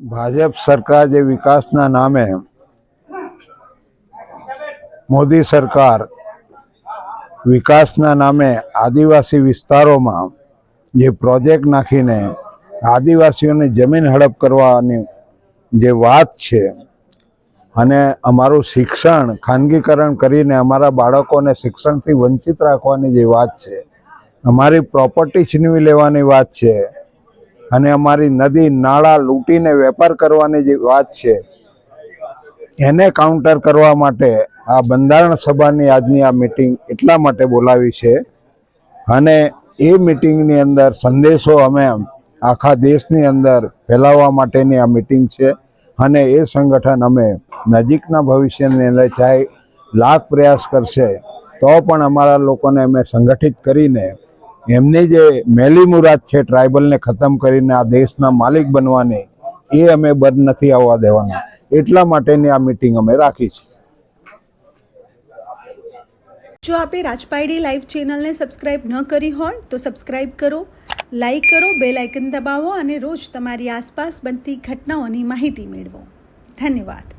ભાજપ સરકાર જે વિકાસના નામે મોદી સરકાર વિકાસના નામે આદિવાસી વિસ્તારોમાં જે પ્રોજેક્ટ નાખીને આદિવાસીઓને જમીન હડપ કરવાની જે વાત છે અને અમારું શિક્ષણ, ખાનગીકરણ કરીને અમારા બાળકોને શિક્ષણથી વંચિત રાખવાની જે વાત છે, અમારી પ્રોપર્ટી છીનવી લેવાની વાત છે અને અમારી નદી, નાળા લૂંટીને વેપાર કરવાની જે વાત છે, એને કાઉન્ટર કરવા માટે આ બંધારણ સભાની આજની આ મિટિંગ એટલા માટે બોલાવી છે. અને એ મિટિંગની અંદર સંદેશો અમે આખા દેશની અંદર ફેલાવવા માટેની આ મિટિંગ છે. અને એ સંગઠન અમે નજીકના ભવિષ્યની અંદર ચાહે લાખ પ્રયાસ કરશે, તો પણ અમારા લોકોને અમે સંગઠિત કરીને એમની જે મેલી મુરાદ છે, ટ્રાઇબલને ખતમ કરીને આ દેશના માલિક બનવાની, એ અમે બંધ નથી આવવા દેવાના. એટલા માટેની આ મિટિંગ અમે રાખી છે. જો આપે રાજપાયડી લાઈવ ચેનલને સબસ્ક્રાઇબ ન કરી હોય, તો સબસ્ક્રાઇબ કરો, લાઈક કરો, બેલ આઇકન દબાવો અને રોજ તમારી આસપાસ બનતી ઘટનાઓની માહિતી મેળવો. ધન્યવાદ.